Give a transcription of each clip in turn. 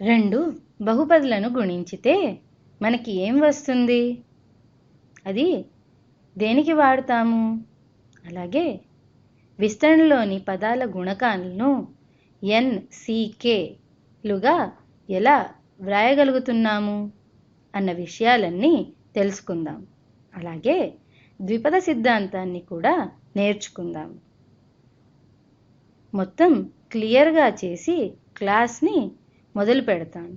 రెండు బహుపదులను గుణించితే మనకి ఏం వస్తుంది? అది దేనికి వాడతాము? అలాగే విస్తరణలోని పదాల గుణకాలను ఎన్సికేలుగా ఎలా వ్రాయగలుగుతున్నాము? అన్న విషయాలన్నీ తెలుసుకుందాం. అలాగే ద్విపద సిద్ధాంతాన్ని కూడా నేర్చుకుందాం. మొత్తం క్లియర్గా చేసి క్లాస్ని మొదలు పెడతాను.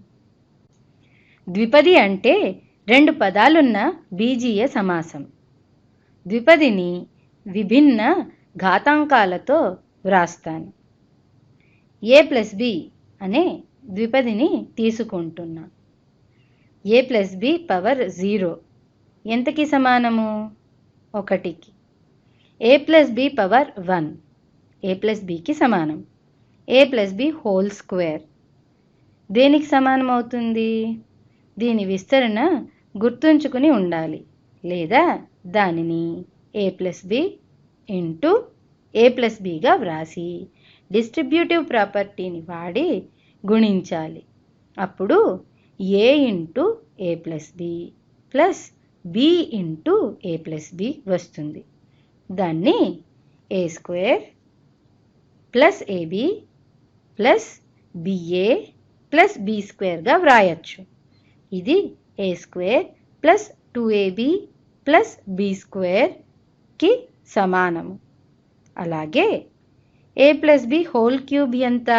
ద్విపది అంటే రెండు పదాలున్న బీజీయ సమాసం. ద్విపదిని విభిన్న ఘాతాంకాలతో వ్రాస్తాను. ఏ ప్లస్ బి అనే ద్విపదిని తీసుకుంటున్నా. A plus B power zero. ఎంతకి సమానము? ఒకటికి. A plus B power one. A plus బికి సమానం. A plus B whole square. దేనికి సమానం అవుతుంది దీని విస్తరణ గుర్తుంచుకుని ఉండాలి. లేదా దానిని A plus B into A plus బిగా వ్రాసి డిస్ట్రిబ్యూటివ్ ప్రాపర్టీని వాడి గుణించాలి. అప్పుడు A into A plus B plus B into A plus B వస్తుంది. దాన్ని A square plus A B plus B A plus B స్క్వేర్గా వ్రాయచ్చు. ఇది A square plus two A B plus B స్క్వేర్కి సమానము. అలాగే A plus B whole cube ఎంత?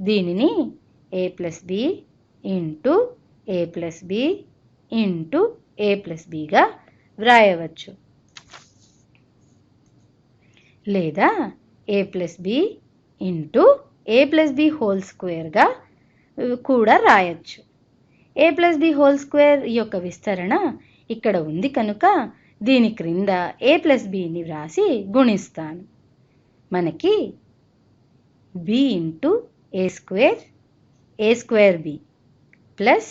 దీనిని A plus B into A plus B into A plus బిగా వ్రాయవచ్చు. లేదా A plus B into A plus B whole స్క్వేర్గా కూడా రాయొచ్చు. A plus B whole square యొక్క విస్తరణ ఇక్కడ ఉంది కనుక దీని క్రింద ఏ ప్లస్ బిని వ్రాసి గుణిస్తాను. మనకి B into A square A square B plus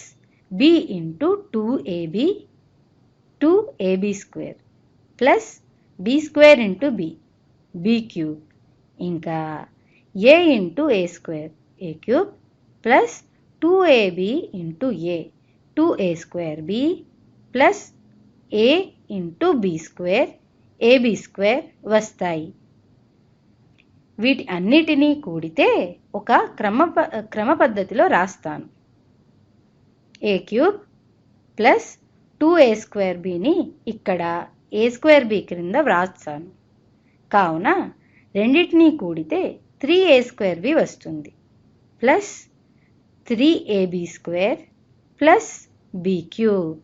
B into two AB two AB square plus B square into B B cube ఇంకా A into A square A cube plus two AB into A two A square B plus A into B square AB square వస్తాయి. వీటి అన్నిటినీ కూడితే ఒక క్రమ క్రమ పద్ధతిలో రాస్తాను. A cube plus two A square బిని ఇక్కడ ఏ స్క్వేర్ బి క్రింద వ్రాస్తాను. కావున రెండింటినీ కూడితే త్రీ ఏ స్క్వేర్ బి వస్తుంది. Plus three AB square plus B cube.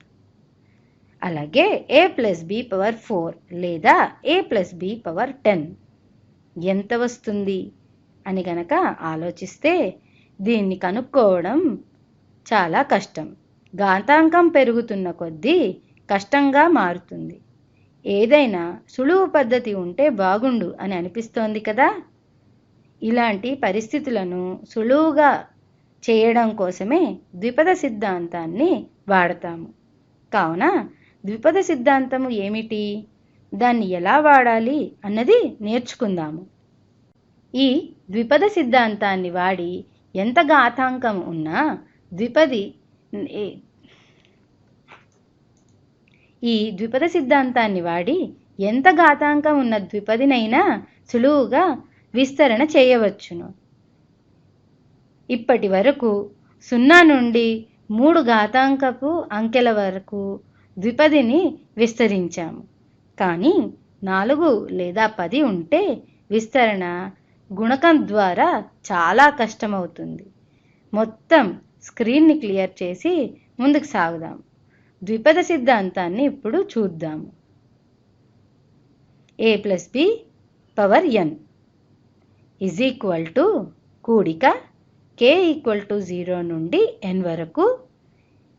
అలాగే A plus B power four లేదా A plus B power ten. ఎంత వస్తుంది? అని గనక ఆలోచిస్తే దీన్ని కనుక్కోవడం చాలా కష్టం. ఘాతాంకం పెరుగుతున్న కొద్దీ కష్టంగా మారుతుంది. ఏదైనా సులువు పద్ధతి ఉంటే బాగుండు అని అనిపిస్తోంది కదా? ఇలాంటి పరిస్థితులను సులువుగా చేయడం కోసమే ద్విపద సిద్ధాంతాన్ని వాడతాము. కావున ద్విపద సిద్ధాంతము ఏమిటి? దాన్ని ఎలా వాడాలి అన్నది నేర్చుకుందాము. ఈ ద్విపద సిద్ధాంతాన్ని వాడి ఎంత ఘాతాంకం ఉన్నా ద్విపది ఈ ద్విపద సిద్ధాంతాన్ని వాడి ఎంత ఘాతాంకం ఉన్న ద్విపదినైనా సులువుగా విస్తరణ చేయవచ్చును. ఇప్పటి వరకు సున్నా నుండి మూడు ఘాతాంకపు అంకెల వరకు ద్విపదిని విస్తరించాము. కానీ నాలుగు లేదా పది ఉంటే విస్తరణ గుణకం ద్వారా చాలా కష్టమవుతుంది. మొత్తం స్క్రీన్ని క్లియర్ చేసి ముందుకు సాగుదాం. ద్విపద సిద్ధాంతాన్ని ఇప్పుడు చూద్దాము. A plus B power N is equal to కూడిక కే ఈక్వల్ టు జీరో నుండి ఎన్ వరకు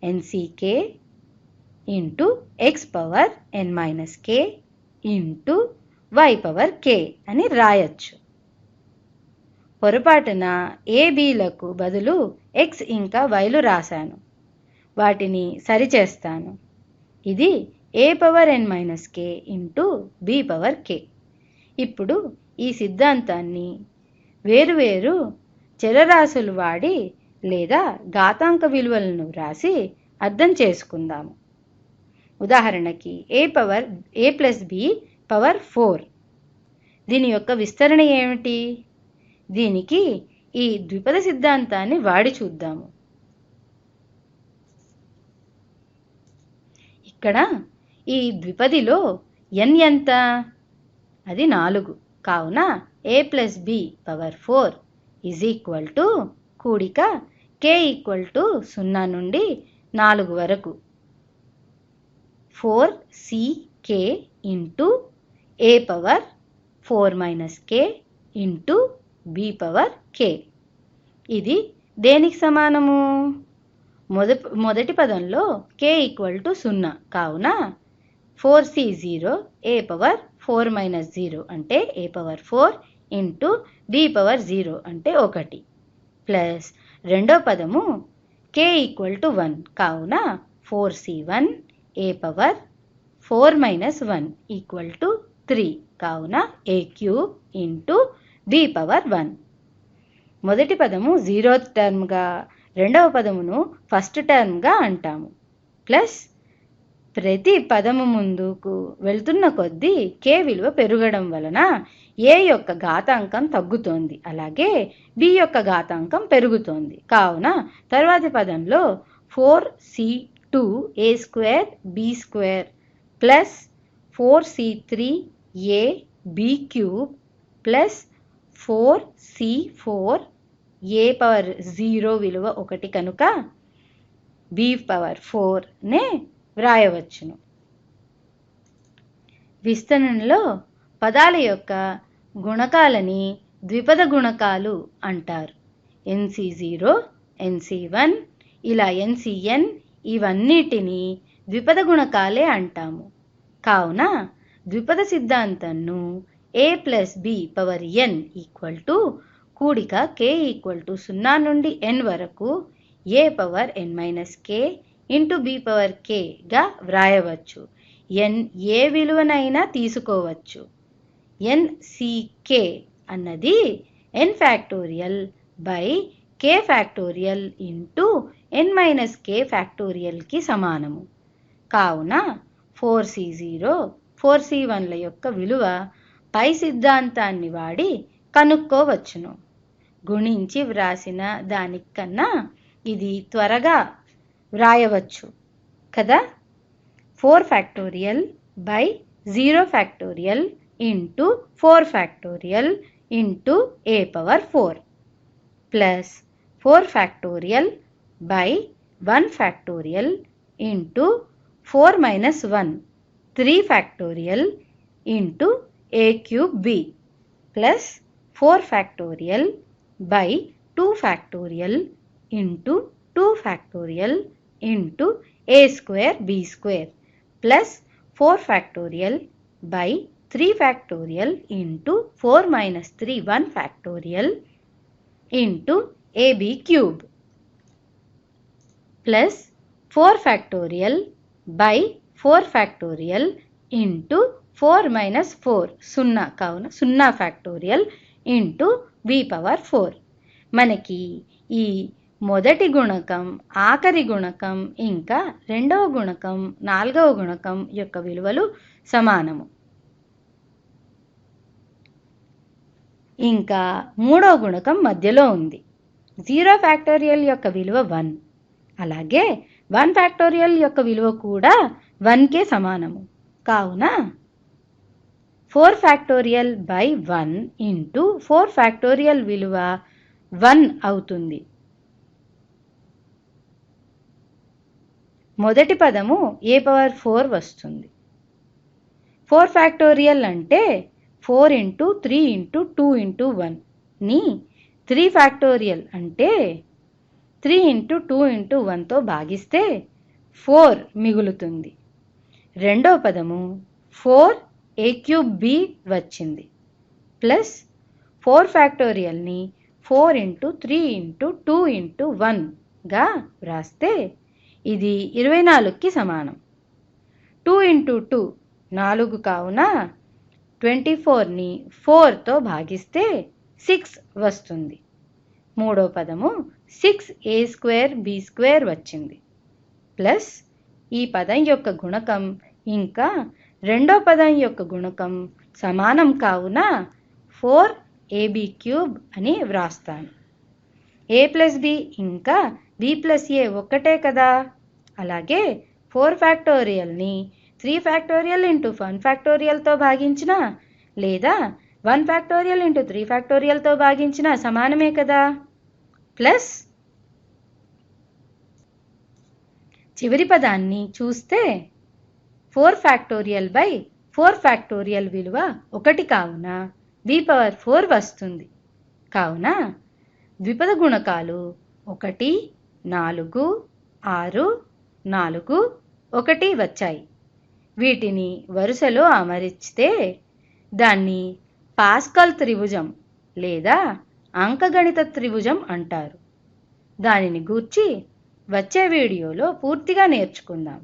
N C K into X power N minus K into Y power K అని రాయచ్చు. పొరపాటున ఏబీలకు బదులు ఎక్స్ ఇంకా వైలు రాశాను. వాటిని సరిచేస్తాను. ఇది A power N minus K into B power K ఇప్పుడు ఈ సిద్ధాంతాన్ని వేరువేరు చరరాశులు వాడి లేదా ఘాతాంక విలువలను వ్రాసి అర్థం చేసుకుందాము. ఉదాహరణకి A power A plus B power four. దీని యొక్క విస్తరణ ఏమిటి? దీనికి ఈ ద్విపద సిద్ధాంతాన్ని వాడి చూద్దాము. ఇక్కడ ఈ ద్విపదిలో ఎన్ ఎంత? అది నాలుగు. కావున A plus B power four is equal to కూడిక కే ఈక్వల్ టు సున్నా నుండి నాలుగు వరకు. Four C K into A power four minus K into B power K ఇది దేనికి సమానము? మొద మొదటి పదంలో కే ఈక్వల్ టు సున్నా. కావున four C zero A power four minus zero అంటే A power four into B power zero అంటే ఒకటి. ప్లస్ రెండో పదము కే ఈక్వల్ టు వన్. కావున four C one A power four minus one equal to three. కావున A cube into B power one. మొదటి పదము zero టర్మ్గా రెండవ పదమును ఫస్ట్ టర్మ్గా అంటాము. ప్లస్ ప్రతి పదము ముందుకు వెళ్తున్న కొద్దీ కే విలువ పెరగడం వలన ఏ యొక్క ఘాతాంకం తగ్గుతోంది. అలాగే బి యొక్క ఘాతాంకం పెరుగుతోంది. కావున తర్వాతి పదంలో four C two A square B square plus four C three A B cube plus four C four A power zero విలువ ఒకటి కనుక బి పవర్ ఫోర్నే వ్రాయవచ్చును విస్తరణలో పదాల యొక్క గుణకాలని ద్విపద గుణకాలు అంటారు. ఎన్సి జీరో ఎన్సి వన్ ఇలా ఎన్సిఎన్ ఇవన్నిటిని ద్విపద గుణకాలే అంటాము. కావున ద్విపద సిద్ధాంతంను A plus B power N equal to కూడిక కే ఈక్వల్ టు సున్నా నుండి ఎన్ వరకు A power N minus K into B power కేగా వ్రాయవచ్చు. ఎన్ ఏ విలువనైనా తీసుకోవచ్చు. ఎన్సికే అన్నది N factorial by K factorial into N minus K ఫ్యాక్టోరియల్కి సమానము. కావున four C zero four C వన్ల యొక్క విలువ పై సిద్ధాంతాన్ని వాడి కనుక్కోవచ్చును. గుణించి వ్రాసిన దానికన్నా ఇది త్వరగా వ్రాయవచ్చు కదా? Four factorial by zero factorial into four factorial into A power four plus four factorial by one factorial into four minus one three factorial into A cube B plus four factorial by two factorial into two factorial into A square B square plus four factorial by three factorial into four minus three one factorial into A B cube plus four factorial by four factorial into four minus four సున్నా కావున సున్నా factorial into B power four మనకి ఈ మొదటి గుణకం ఆఖరి గుణకం ఇంకా రెండవ గుణకం నాలుగవ గుణకం యొక్క విలువలు సమానము. ఇంకా మూడవ గుణకం మధ్యలో ఉంది. జీరో ఫ్యాక్టోరియల్ యొక్క విలువ వన్. అలాగే వన్ ఫ్యాక్టోరియల్ యొక్క విలువ కూడా వన్కే సమానము. కావున four factorial by one into four factorial విలువ వన్ అవుతుంది. మొదటి పదము ఏ పవర్ ఫోర్ వస్తుంది? ఫోర్ ఫ్యాక్టోరియల్ అంటే four into three into two into వన్ని త్రీ ఫ్యాక్టోరియల్ అంటే త్రీ ఇంటూ టూ ఇంటూ వన్తో భాగిస్తే ఫోర్ మిగులుతుంది. రెండో పదము ఫోర్ ఏ క్యూబ్ బి వచ్చింది. Plus four ఫ్యాక్టోరియల్ని four into three into two into వన్గా వ్రాస్తే ఇది ఇరవై నాలుగుకి సమానం. టూ ఇంటూ టూ నాలుగు కావున ట్వంటీ ఫోర్ని ఫోర్తో భాగిస్తే సిక్స్ వస్తుంది. మూడో పదము six A square B square వచ్చింది. ప్లస్ ఈ పదం యొక్క గుణకం ఇంకా రెండో పదం యొక్క గుణకం సమానం కావున ఫోర్ ఏబి క్యూబ్ అని వ్రాస్తాను. ఏ ప్లస్ బి ఇంకా బి ప్లస్ ఏ ఒక్కటే కదా. అలాగే ఫోర్ ఫ్యాక్టోరియల్ని త్రీ ఫ్యాక్టోరియల్ ఇంటూ వన్ ఫ్యాక్టోరియల్తో భాగించిన లేదా వన్ ఫ్యాక్టోరియల్ ఇంటూ త్రీ ఫ్యాక్టోరియల్తో భాగించిన సమానమే కదా? ప్లస్ చివరి పదాన్ని చూస్తే four factorial by four factorial విలువ ఒకటి కావున వి పవర్ ఫోర్ వస్తుంది. కావున ద్విపద గుణకాలు ఒకటి నాలుగు ఆరు నాలుగు ఒకటి వచ్చాయి. వీటిని వరుసలో అమరిస్తే దాన్ని పాస్కల్ త్రిభుజం లేదా అంకగణిత త్రిభుజం అంటారు. దానిని గూర్చి వచ్చే వీడియోలో పూర్తిగా నేర్చుకుందాం.